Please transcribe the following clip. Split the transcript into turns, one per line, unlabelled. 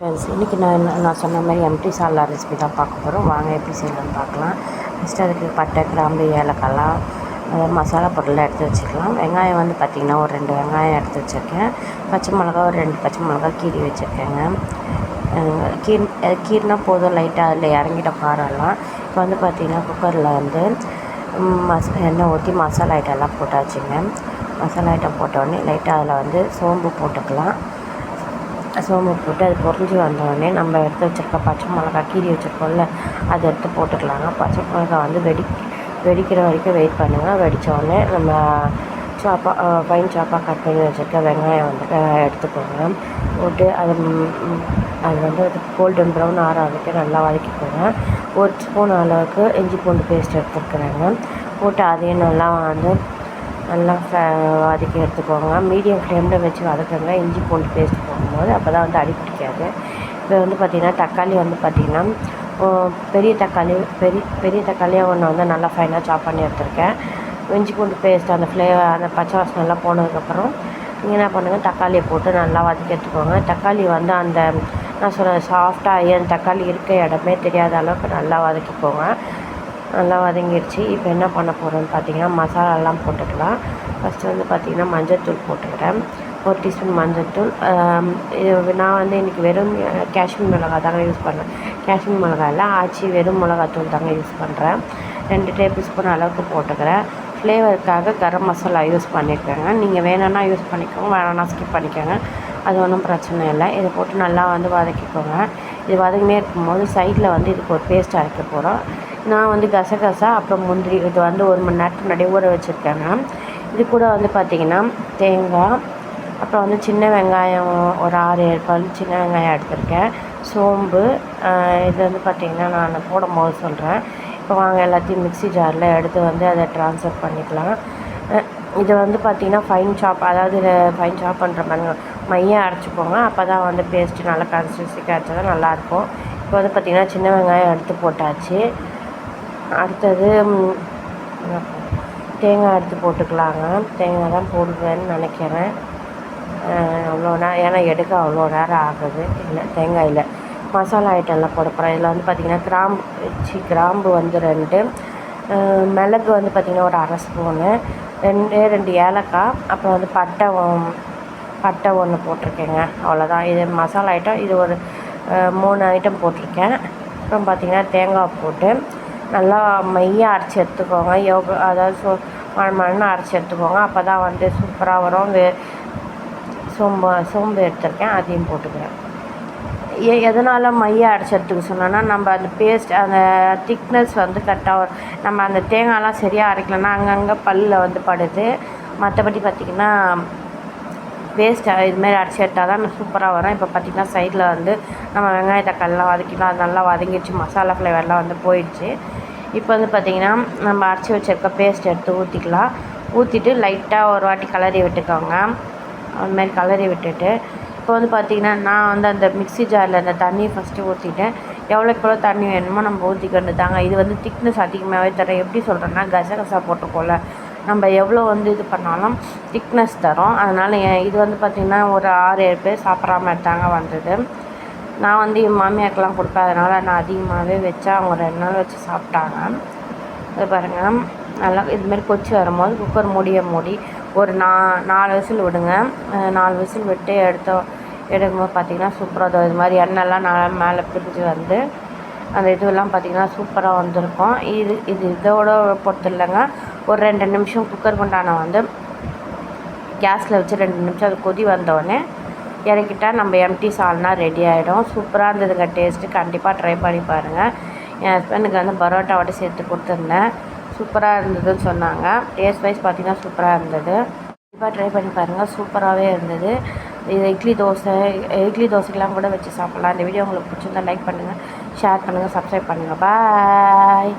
Friends இன்றைக்கி நான் நான் சொன்ன மாதிரி எம்டி சால்லா ரெசிபி தான் பார்க்க போகிறோம் வாங்க எப்படி செய்யலாம்னு பார்க்கலாம். ஃபஸ்ட்டு அதுக்கு பட்டை கிராம்பு ஏலக்காய்லாம் மசாலா பொருள்லாம் எடுத்து வச்சுக்கலாம். வெங்காயம் வந்து பார்த்திங்கன்னா ஒரு ரெண்டு வெங்காயம் எடுத்து வச்சுருக்கேன். பச்சை மிளகா ஒரு ரெண்டு பச்சை மிளகா கீறி வச்சுருக்கேங்க. கீர் அஹ் கீறினா போதும் லைட்டாக அதில் இறங்கிட்ட காரம்லாம் இப்போ வந்து பார்த்திங்கன்னா குக்கரில் வந்து மச மஸ் எண்ணெய் ஊற்றி மசாலா ஐட்டம்லாம் போட்டாச்சுங்க. மசாலா ஐட்டம் போட்டோடனே லைட்டாக அதில் வந்து சோம்பு போட்டுக்கலாம். சோம்பு போட்டு அது பொறிஞ்சு வந்தோடனே நம்ம எடுத்து வச்சுருக்க பச்சை மிளகா கீறி வச்சுருக்கோம்ல அதை எடுத்து போட்டுக்கலாங்க. பச்சை மிளகா வந்து வெடி வெடிக்கிற வரைக்கும் வெயிட் பண்ணுங்கள் வெடித்தோடனே நம்ம சாப்பா ஃபைன் சாப்பாக கட் பண்ணி வச்சுருக்க வெங்காயம் வந்து எடுத்துக்கோங்க. போட்டு அது அது வந்து அது கோல்டன் ப்ரௌன் ஆற வரைக்கும் நல்லா வதக்கிக்கோங்க. ஒரு ஸ்பூன் அளவுக்கு இஞ்சி பூண்டு பேஸ்ட் எடுத்துருக்குறேங்க போட்டு அதையும் நல்லா வந்து நல்லா வதக்கி எடுத்துக்கோங்க. மீடியம் ஃப்ளேமில் வச்சு வதக்குங்க. இஞ்சி பூண்டு பேஸ்ட் போடும்போது அப்போ தான் வந்து அடி பிடிக்காது. இப்போ வந்து பார்த்திங்கன்னா தக்காளி வந்து பார்த்திங்கன்னா பெரிய தக்காளி பெரிய பெரிய தக்காளியாக ஒன்று வந்து நல்லா ஃபைனாக சாப் பண்ணி எடுத்துருக்கேன். இஞ்சி பூண்டு பேஸ்ட் அந்த ஃப்ளேவர் அந்த பச்சை வாசனெல்லாம் போனதுக்கப்புறம் நீங்கள் என்ன பண்ணுங்கள் தக்காளியை போட்டு நல்லா வதக்கி எடுத்துக்கோங்க. தக்காளி வந்து அந்த நான் சொல்ல சாஃப்டாக ஏன் தக்காளி இருக்க இடமே தெரியாத அளவுக்கு நல்லா வதக்கிக்கோங்க. நல்லா வதங்கிடுச்சு. இப்போ என்ன பண்ண போகிறோன்னு பார்த்தீங்கன்னா மசாலாலாம் போட்டுக்கலாம். ஃபஸ்ட்டு வந்து பார்த்திங்கன்னா மஞ்சள்தூள் போட்டுக்கிறேன். ஒரு டீஸ்பூன் மஞ்சள்தூள் இது நான் வந்து இன்றைக்கி வெறும் காஷ்மீர் மிளகா தாங்க யூஸ் பண்ணேன் காஷ்மீர் மிளகா இல்லை ஆச்சி வெறும் மிளகாத்தூள் தாங்க யூஸ் பண்ணுறேன் ரெண்டு டேபிள் ஸ்பூன் அளவுக்கு போட்டுக்கிறேன். ஃப்ளேவருக்காக கரம் மசாலா யூஸ் பண்ணிக்கோங்க. நீங்கள் வேணும்னா யூஸ் பண்ணிக்கோங்க வேணாம்னா ஸ்கிப் பண்ணிக்கோங்க. அது ஒன்றும் பிரச்சனை இல்லை. இதை போட்டு நல்லா வந்து வதக்கிக்கோங்க. இது வதங்கினே இருக்கும்போது சைடில் வந்து இதுக்கு ஒரு பேஸ்ட் அரைக்க போகிறோம் நான் வந்து கசகசா அப்புறம் முந்திரி இது வந்து ஒரு மணி நேரத்துக்கு முன்னாடி ஊற வச்சுருக்கேங்க. இது கூட வந்து பார்த்திங்கன்னா தேங்காய் அப்புறம் வந்து சின்ன வெங்காயம் ஒரு ஆறு ஏழு பல் சின்ன வெங்காயம் எடுத்திருக்கேன். சோம்பு இது வந்து பார்த்திங்கன்னா நான் போடும்போது சொல்கிறேன் இப்போ வாங்க எல்லாத்தையும் மிக்ஸி ஜாரில் எடுத்து வந்து அதை ட்ரான்ஸ்ஃபர் பண்ணிக்கலாம். இதை இது வந்து பார்த்திங்கன்னா ஃபைன் சாப் அதாவது ஃபைன் சாப் பண்ணுற மாதிரி மையம் அரைச்சிக்கோங்க. அப்போ தான் வந்து பேஸ்ட்டு நல்லா கன்சிஸ்டன்சிக்கு அரைச்சா தான் நல்லாயிருக்கும். இப்போ வந்து பார்த்திங்கன்னா சின்ன வெங்காயம் எடுத்து போட்டாச்சு. அடுத்தது தேங்காய் எடுத்து போட்டுக்கலாங்க. தேங்காய் தான் போடுவேன்னு நினைக்கிறேன். அவ்வளோ நேரம் ஏன்னா எடுக்க அவ்வளோ நேரம் ஆகுது. இல்லை தேங்காயில் மசாலா ஐட்டம்லாம் போடப்போகிறேன் இதில் வந்து பார்த்திங்கன்னா கிராம்பு சி கிராம்பு வந்து ரெண்டு. மிளகு வந்து பார்த்திங்கன்னா ஒரு அரை ஸ்பூனு ரெண்டு ரெண்டு ஏலக்காய் அப்புறம் வந்து பட்டை பட்டை ஒன்று போட்டிருக்கேங்க. அவ்வளோதான் இது மசாலா ஐட்டம் இது ஒரு மூணு ஐட்டம் போட்டிருக்கேன். அப்புறம் பார்த்திங்கன்னா தேங்காய் போட்டு நல்லா மையாக அரைச்சி எடுத்துக்கோங்க. யோகா அதாவது சோ மண்மண்ணு அரைச்சி எடுத்துக்கோங்க. அப்போ தான் வந்து சூப்பராக வரும். வே சோம்பு சோம்பு எடுத்துருக்கேன். அதையும் போட்டுக்கிறேன். எ எதனால் மையை அரைச்சதுக்கு சொன்னோன்னா நம்ம அந்த பேஸ்ட் அந்த திக்னஸ் வந்து கரெக்டாக நம்ம அந்த தேங்காய்லாம் சரியாக அரைக்கலன்னா அங்கங்கே பல்லில் வந்து படுது. மற்றபடி பார்த்திங்கன்னா பேஸ்ட் இதுமாரி அரைச்சி எடுத்தால் தான் சூப்பராக வரும். இப்போ பார்த்திங்கன்னா சைடில் வந்து நம்ம வெங்காய தக்காளிலாம் வதக்கிக்கலாம் அது நல்லா வதங்கிடுச்சு. மசாலா ஃப்ளேவர்லாம் வந்து போயிடுச்சு. இப்போ வந்து பார்த்திங்கன்னா நம்ம அரைச்சி வச்சிருக்க பேஸ்ட் எடுத்து ஊற்றிக்கலாம் ஊற்றிட்டு லைட்டாக ஒரு வாட்டி கலரி விட்டுக்கோங்க. அதுமாரி கலரி விட்டுட்டு இப்போ வந்து பார்த்திங்கன்னா நான் வந்து அந்த மிக்ஸி ஜாரில் அந்த தண்ணியை ஃபஸ்ட்டு ஊற்றிட்டேன் எவ்வளோக்கு எவ்வளோ தண்ணி வேணுமோ நம்ம ஊற்றிக்கொண்டு தாங்க. இது வந்து திக்னஸ் அதிகமாகவே தரும். எப்படி சொல்கிறேன்னா கசகசா போட்டுக்கோல. நம்ம எவ்வளோ வந்து இது பண்ணாலும் திக்னஸ் தரும். அதனால் இது வந்து பார்த்திங்கன்னா ஒரு ஆறு ஏழு பேர் சாப்பிட்ற மாதிரி தாங்க வந்தது. நான் வந்து என் மாமியாருக்கெலாம் கொடுப்பேன் அதனால் நான் அதிகமாகவே வச்சு அவங்க ரெண்டு நாள் வச்சு சாப்பிட்டாங்க. அது பாருங்கள் நல்லா இதுமாரி கொச்சி வரும்போது குக்கர் மூடிய மூடி ஒரு நா நாலு விசில் விடுங்க. நாலு விசில் விட்டு எடுத்தோம் எடுக்கும்போது பார்த்திங்கன்னா சூப்பராக இது மாதிரி எண்ணெய்லாம் நல்லா மேலே பிரிஞ்சு வந்து அந்த இதுவெல்லாம் பார்த்திங்கன்னா சூப்பராக வந்திருக்கும். இது இது இதோட பொறுத்து இல்லைங்க. ஒரு ரெண்டு நிமிஷம் குக்கர் குண்டான வந்து கேஸில் வச்சு ரெண்டு நிமிஷம் அது கொதி வந்தோடனே இறக்கிட்டா நம்ம எம்டி சால்னா ரெடி ஆகிடும் சூப்பராக இருந்ததுங்க. டேஸ்ட்டு கண்டிப்பாக ட்ரை பண்ணி பாருங்கள் என் ஹஸ்பண்டுக்கு வந்து பரோட்டாவோட சேர்த்து கொடுத்துருந்தேன். சூப்பராக இருந்ததுன்னு சொன்னாங்க. டேஸ்ட் வைஸ் பார்த்திங்கன்னா சூப்பராக இருந்தது. கண்டிப்பாக ட்ரை பண்ணி பாருங்கள் சூப்பராகவே இருந்தது. இது இட்லி தோசை இட்லி தோசைக்கெலாம் கூட வச்சு சாப்பிட்லாம். இந்த வீடியோ உங்களுக்கு பிடிச்சிருந்தா லைக் பண்ணுங்கள் ஷேர் பண்ணுங்கள் சப்ஸ்கிரைப் பண்ணுங்கள் பாய்